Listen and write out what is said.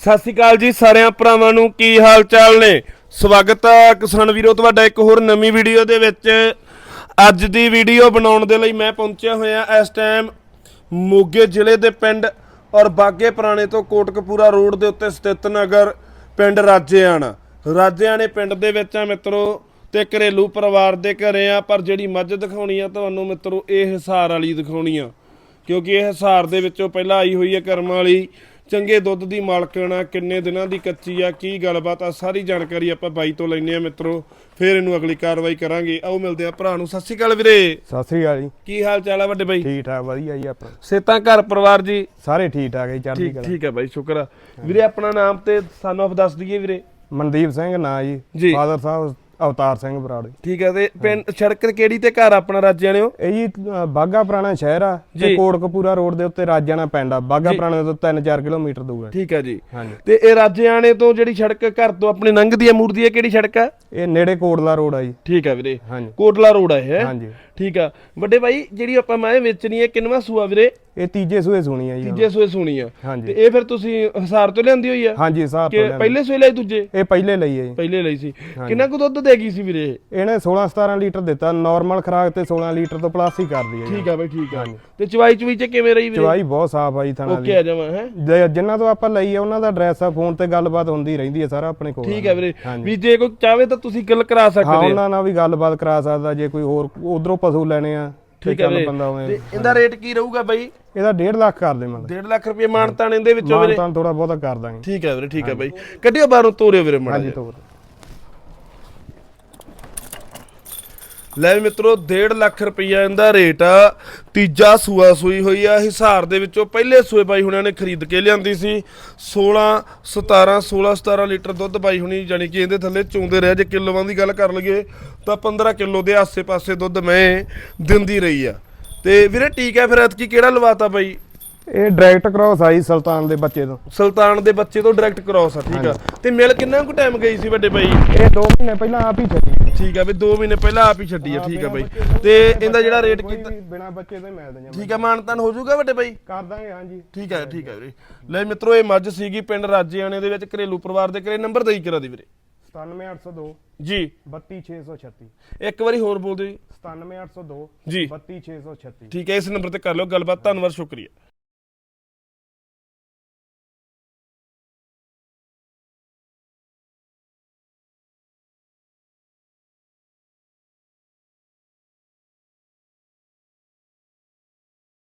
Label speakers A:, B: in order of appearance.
A: ਸਤਿ ਸ਼੍ਰੀ ਅਕਾਲ ਜੀ ਸਾਰਿਆਂ ਭਰਾਵਾਂ ਨੂੰ, ਕੀ ਹਾਲ ਚਾਲ ਨੇ? ਸਵਾਗਤ ਹੈ ਕਿਸਾਨ ਵੀਰੋ, ਤੁਹਾਡਾ ਇੱਕ ਹੋਰ ਨਵੀਂ ਵੀਡੀਓ ਦੇ ਵਿੱਚ। ਅੱਜ ਦੀ ਵੀਡੀਓ ਬਣਾਉਣ ਦੇ ਲਈ ਮੈਂ ਪਹੁੰਚਿਆ ਹੋਇਆ ਇਸ ਟਾਈਮ ਮੋਗੇ ਜ਼ਿਲ੍ਹੇ ਦੇ ਪਿੰਡ ਔਰ ਬਾਗੇ ਪੁਰਾਣੇ ਤੋਂ ਕੋਟਕਪੂਰਾ ਰੋਡ ਦੇ ਉੱਤੇ ਸਥਿਤ ਨਗਰ, ਪਿੰਡ ਰਾਜੇਆਣਾ। ਰਾਜੇਆਣੇ ਪਿੰਡ ਦੇ ਵਿੱਚ ਆ ਮਿੱਤਰੋ ਤੇ ਘਰੇਲੂ ਪਰਿਵਾਰ ਦੇ ਘਰੇ ਆ, ਪਰ ਜਿਹੜੀ ਮੱਝ ਦਿਖਾਉਣੀ ਆ ਤੁਹਾਨੂੰ ਮਿੱਤਰੋ, ਇਹ ਹਿਸਾਰ ਵਾਲੀ ਦਿਖਾਉਣੀ ਆ। ਕਿਉਂਕਿ ਇਹ ਹਿਸਾਰ ਦੇ ਵਿੱਚੋਂ ਪਹਿਲਾਂ ਆਈ ਹੋਈ ਹੈ ਕਰਮ ਵਾਲੀ ਚੰਗੇ ਦੁੱਧ ਦੀ ਮਾਲਕਣ ਆ ਕਿੰਨੇ ਦਿਨਾਂ ਦੀ ਕੱਚੀ ਆ ਕੀ ਗੱਲਬਾਤ ਆ ਸਾਰੀ ਜਾਣਕਾਰੀ ਆਪਾਂ ਬਾਈ ਤੋਂ ਲੈਣੇ ਆ ਮਿੱਤਰੋ। ਫਿਰ ਇਹਨੂੰ ਅਗਲੀ ਕਾਰਵਾਈ ਕਰਾਂਗੇ। ਆਓ ਮਿਲਦੇ ਆ ਭਰਾ ਨੂੰ। ਸਤਿ ਸ਼੍ਰੀ ਅਕਾਲ ਵੀਰੇ।
B: ਸਤਿ ਸ੍ਰੀ ਅਕਾਲ ਜੀ।
A: ਕੀ ਹਾਲ ਚਾਲ ਆ ਵੱਡੇ ਬਾਈ?
B: ਠੀਕ ਠਾਕ ਵਧੀਆ ਜੀ ਆਪਣਾ।
A: ਸੇਤਾਂ ਘਰ ਪਰਿਵਾਰ ਜੀ?
B: ਸਾਰੇ ਠੀਕ ਠਾਕ ਹੈ ਜੀ ਚੜ੍ਹਦੀ
A: ਠੀਕ
B: ਕਲਾ।
A: ਠੀਕ ਹੈ ਬਾਈ ਸ਼ੁਕਰ ਆ। ਵੀਰੇ ਆਪਣਾ ਨਾਮ ਤੇ ਸਾਨੂੰ ਆਪ ਦੱਸ ਦਈਏ ਵੀਰੇ।
B: ਮਨਦੀਪ ਸਿੰਘ ਨਾਂ
A: ਜੀ।
B: ਜੀ। ਫਾਦਰ ਸਾਹਿਬ ਅਵਤਾਰ ਸਿੰਘ ਬਰਾੜ
A: ਠੀਕ ਹੈ ਤੇ ਪਿੰਡ ਸੜਕ ਕਿਹੜੀ ਤੇ ਘਰ ਆਪਣਾ ਰਾਜਿਆਂ ਨੇ
B: ਇਹ ਜੀ ਅ, ਬਾਘਾ ਪੁਰਾਣਾ ਸ਼ਹਿਰ ਆ। ਤੇ ਕੋਟਕਪੂਰਾ ਰੋਡ ਦੇ ਉੱਤੇ ਰਾਜਾਣਾ ਪਿੰਡ ਆ। ਬਾਘਾ ਪੁਰਾਣੇ ਤੋਂ 3-4 ਕਿਲੋਮੀਟਰ ਦੂਰ ਹੈ।
A: ਠੀਕ ਹੈ ਜੀ।
B: ਹਾਂਜੀ।
A: ਤੇ ਇਹ ਰਾਜਿਆਣੇ ਤੋਂ ਜਿਹੜੀ ਸੜਕ ਘਰ ਤੋਂ ਆਪਣੀ ਲੰਘਦੀ ਹੈ ਮੂਰਦੀ ਹੈ ਕਿਹੜੀ ਸੜਕ ਆ?
B: ਇਹ ਨੇੜੇ ਕੋਟਲਾ ਰੋਡ ਆ ਜੀ।
A: ਠੀਕ ਹੈ ਵੀਰੇ।
B: ਹਾਂਜੀ।
A: ਕੋਟਲਾ ਰੋਡ ਆ ਇਹ ਹੈਂ?
B: ਹਾਂਜੀ।
A: ਠੀਕ ਆ। ਵੱਡੇ ਭਾਈ ਜਿਹੜੀ ਆਪਾਂ ਮੈਂ ਵੇਚਣੀ ਹੈ ਕਿੰਨਵਾ ਸੂਆ ਵੀਰੇ?
B: ਇਹ ਤੀਜੇ ਸੂਏ ਸੁਣੀ ਆ ਜੀ।
A: ਤੀਜੇ ਸੂਏ ਸੁਣੀ ਆ। ਤੇ
B: ਹਾਂਜੀ
A: ਇਹ ਫਿਰ ਤੁਸੀਂ ਹਸਾਰ ਤੋਂ ਲਿਆਂਦੀ ਹੋਈ ਆ?
B: ਹਾਂਜੀ ਸਾਹਿਬ
A: ਕਿ ਪਹਿਲੇ ਸੂਏ ਲਈ ਦੂਜੇ?
B: ਇਹ ਪਹਿਲੇ ਲਈ ਹੈ ਜੀ।
A: ਪਹਿਲੇ ਲਈ ਸੀ। ਕਿੰਨਾ ਕੁ ਦੁੱਧ ਦੇਗੀ ਸੀ ਵੀਰੇ? ਇਹ?
B: ਇਹਨੇ 16-17 ਲੀਟਰ ਦਿੱਤਾ ਨਾਰਮਲ ਖਰਾਕ ਤੇ 16 ਲੀਟਰ ਤੋਂ ਪਲੱਸ ਹੀ ਕਰਦੀ ਹੈ
A: ਠੀਕ ਆ ਬਈ ਠੀਕ ਆ। ਤੇ ਚਵਾਈ ਚੁਈ ਚ ਕਿਵੇਂ ਰਹੀ ਵੀਰੇ?
B: ਚਵਾਈ ਬਹੁਤ ਸਾਫ਼ ਆ ਜੀ ਥਾਣਾ
A: ਓਕੇ ਆ ਜਾਵਾਂ ਹੈ?
B: ਦੀ ਜਿੰਨਾ ਤੋਂ ਆਪਾਂ ਲਈ ਆ ਉਹਨਾਂ ਦਾ ਐਡਰੈਸ ਆ ਫੋਨ ਤੇ ਗੱਲਬਾਤ ਹੁੰਦੀ ਰਹਿੰਦੀ ਹੈ ਸਾਰਾ ਆਪਣੇ ਕੋਲ।
A: ਠੀਕ ਆ ਵੀਰੇ। ਵੀ ਜੇ ਕੋਈ ਚਾਹਵੇ ਤਾਂ ਤੁਸੀਂ ਗੱਲ ਕਰਾ
B: ਹਾਂ
A: ਸਕਦੇ ਆ।
B: ਉਹਨਾਂ ਨਾਲ ਵੀ ਗੱਲਬਾਤ ਕਰਾ ਸਕਦਾ ਜੇ ਕੋਈ ਹੋਰ ਉਧਰੋਂ ਪਸ਼ੂ ਲੈਣੇ ਆ ਤੇ
A: ਠੀਕ
B: ਬੰਦਾ
A: ਤੇ ਇਹਦਾ ਰੇਟ ਕੀ ਰਹੂਗਾ ਬਾਈ?
B: ਇਹਦਾ 1.5 ਲੱਖ ਕਰ ਦੇ ਮਤਲਬ।
A: 1.5 ਲੱਖ ਰੁਪਏ ਮਾਨਤਾਨ ਇਹਦੇ ਵਿੱਚੋਂ ਵੀਰੇ?
B: ਮਾਨਤਾਂ ਥੋੜਾ ਬਹੁਤਾ ਕਰ ਦਾਂਗੇ।
A: ਠੀਕ ਆ ਵੀਰੇ ਠੀਕ ਆ ਬਾਈ। ਕੱਢਿਓ ਬਾਹਰੋਂ ਤੋਰਿਓ ਵੀਰੇ ਮਾੜਾ
B: ਹਾਂਜੀ। ਤੋਰ
A: ਲੈ ਵੀ ਮਿੱਤਰੋ 1.5 ਲੱਖ ਰੁਪਈਆ ਇਹਦਾ ਰੇਟ ਆ। ਤੀਜਾ ਸੂਆ ਸੂਈ ਹੋਈ ਆ। ਹਿਸਾਰ ਦੇ ਵਿੱਚੋਂ ਪਹਿਲੇ ਸੂਏ ਬਾਈ ਹੁਣਾਂ ਨੇ ਖਰੀਦ ਕੇ ਲਿਆਂਦੀ ਸੀ। 16 17 16 17 ਲੀਟਰ ਦੁੱਧ ਬਾਈ ਹੁਣੀ ਜਾਨੀ ਕਿ ਇਹਦੇ ਥੱਲੇ ਚੋਂਦੇ ਰਹੇ। ਜੇ ਕਿਲੋਆਂ ਦੀ ਗੱਲ ਕਰ ਲਈਏ ਤਾਂ 15 ਕਿਲੋ ਦੇ ਆਸੇ-ਪਾਸੇ ਦੁੱਧ ਮੈਂ ਦਿੰਦੀ ਰਹੀ ਆ। ਤੇ ਵੀਰੇ ਠੀਕ ਹੈ ਫਿਰ ਐਤਕੀ ਕਿਹੜਾ ਲਵਾਤਾ ਬਾਈ?
B: ਇਹ ਡਾਇਰੈਕਟ ਕ੍ਰਾਸ ਆਈ ਸੁਲਤਾਨ ਦੇ ਬੱਚੇ ਤੋਂ।
A: ਸੁਲਤਾਨ ਦੇ ਬੱਚੇ ਤੋਂ ਡਾਇਰੈਕਟ ਕ੍ਰਾਸ ਆ ਠੀਕ ਆ। ਤੇ ਮਿਲ ਕਿੰਨਾ ਕੁ ਟਾਈਮ ਗਈ ਸੀ ਵੱਡੇ ਬਾਈ?
B: ਇਹ 2 ਮਹੀਨੇ ਪਹਿਲਾਂ ਆਪ ਹੀ ਛੱਡੀ
A: ਠੀਕ ਆ ਵੀ 2 ਮਹੀਨੇ ਪਹਿਲਾਂ ਆਪ ਹੀ ਛੱਡੀ ਆ ਠੀਕ ਆ ਬਾਈ। ਤੇ ਇਹਦਾ ਜਿਹੜਾ ਰੇਟ ਕੀਤਾ
B: ਬਿਨਾ ਬੱਚੇ ਤੋਂ ਮਿਲ ਦਿੰਦੇ
A: ਠੀਕ ਆ ਮਾਨਤਨ ਹੋ ਜਾਊਗਾ ਵੱਡੇ ਬਾਈ?
B: ਕਰ ਦਾਂਗੇ ਹਾਂਜੀ।
A: ਠੀਕ ਹੈ ਠੀਕ ਹੈ ਵੀਰੇ। ਲੈ ਮਿੱਤਰੋ ਇਹ ਮੱਝ ਸੀਗੀ ਪਿੰਡ ਰਾਜੇਆਣੇ ਦੇ ਵਿੱਚ ਘਰੇਲੂ ਪਰਿਵਾਰ ਦੇ ਘਰੇ। ਨੰਬਰ ਦੇਈ ਕਰਾ ਦੀ ਵੀਰੇ।
B: 97802
A: ਜੀ।
B: 32636
A: ਇੱਕ ਵਾਰੀ ਹੋਰ ਬੋਲ ਦਿਓ ਜੀ।
B: 97802
A: ਜੀ।
B: 32636
A: ਠੀਕ ਹੈ ਇਸ ਨੰਬਰ ਤੇ ਕਰ ਲਿਓ ਗੱਲਬਾਤ। ਧੰਨਵਾਦ ਸ਼ੁਕਰੀਆ।